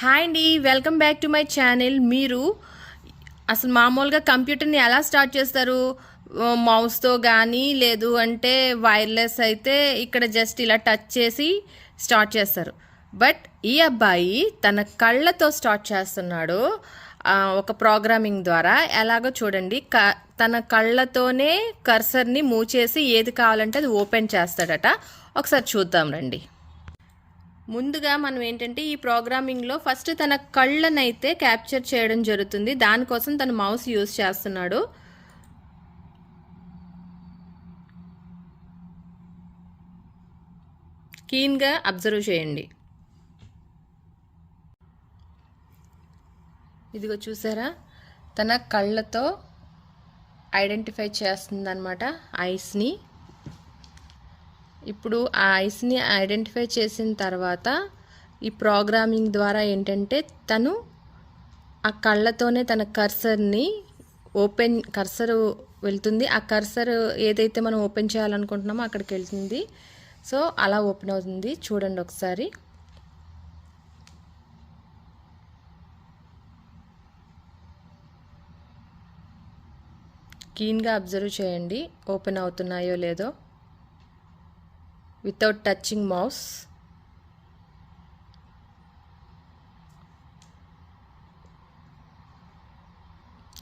Hi అండి welcome back to my channel. మీరు అసలు మామూలుగా కంప్యూటర్ని ఎలా స్టార్ట్ చేస్తారు? మౌస్తో కానీ లేదు అంటే వైర్లెస్ అయితే ఇక్కడ జస్ట్ ఇలా టచ్ చేసి స్టార్ట్ చేస్తారు. బట్ ఈ అబ్బాయి తన కళ్ళతో స్టార్ట్ చేస్తున్నాడు ఒక ప్రోగ్రామింగ్ ద్వారా. ఎలాగో చూడండి క తన కళ్ళతోనే కర్సర్ని మూవ్ చేసి ఏది కావాలంటే అది ఓపెన్ చేస్తాడట. ఒకసారి చూద్దాం రండి. ముందుగా మనం ఏంటంటే ఈ ప్రోగ్రామింగ్లో ఫస్ట్ తన కళ్ళనైతే క్యాప్చర్ చేయడం జరుగుతుంది. దానికోసం తను మౌస్ యూజ్ చేస్తున్నాడు. కీన్గా అబ్జర్వ్ చేయండి. ఇదిగో చూసారా? తన కళ్ళతో ఐడెంటిఫై చేస్తుందన్నమాట ఐస్ని ఇప్పుడు ఆ ఐస్ని ఐడెంటిఫై చేసిన తర్వాత ఈ ప్రోగ్రామింగ్ ద్వారా ఏంటంటే తను ఆ కళ్ళతోనే తన కర్సర్ని ఓపెన్ కర్సర్ వెళ్తుంది. ఆ కర్సర్ ఏదైతే మనం ఓపెన్ చేయాలనుకుంటున్నామో అక్కడికి వెళ్తుంది. సో అలా ఓపెన్ అవుతుంది. చూడండి ఒకసారి. కీన్గా అబ్జర్వ్ చేయండి. ఓపెన్ అవుతున్నాయో లేదో. వితౌట్ టచింగ్ మౌస్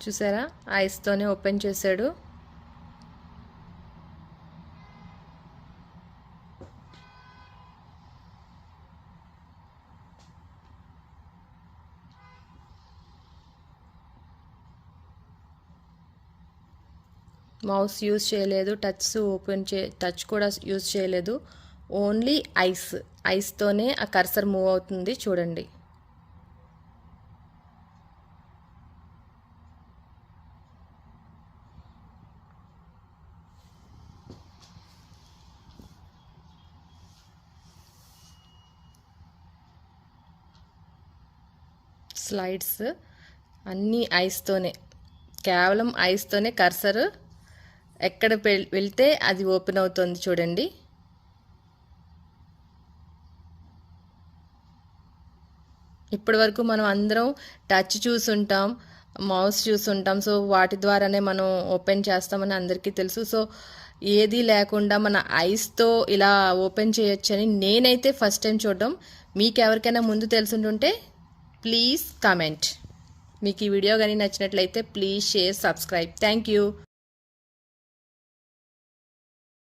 చూసారా? ఐస్తోనే ఓపెన్ చేశాడు. మౌస్ యూజ్ చేయలేదు టచ్ ఓపెన్ చే టచ్ కూడా యూజ్ చేయలేదు. ఓన్లీ ఐస్ ఐస్తోనే ఆ కర్సర్ మూవ్ అవుతుంది చూడండి. స్లైడ్స్ అన్నీ ఐస్తోనే కేవలం ఐస్తోనే కర్సర్ ఎక్కడ పె- వెళ్తే అది ఓపెన్ అవుతుంది చూడండి. ఇప్పటి వరకు మనం అందరం టచ్ చూసుంటాం మౌస్ చూసుంటాం సో వాటి ద్వారానే మనం ఓపెన్ చేస్తామని అందరికీ తెలుసు. సో ఏది లేకుండా మన ఐస్తో ఇలా ఓపెన్ చేయొచ్చని నేనైతే ఫస్ట్ టైం చూడడం. మీకు ఎవరికైనా ముందు తెలుసుంటుంటే ప్లీజ్ కమెంట్. మీకు ఈ వీడియో కానీ నచ్చినట్లయితే please share subscribe. Thank you.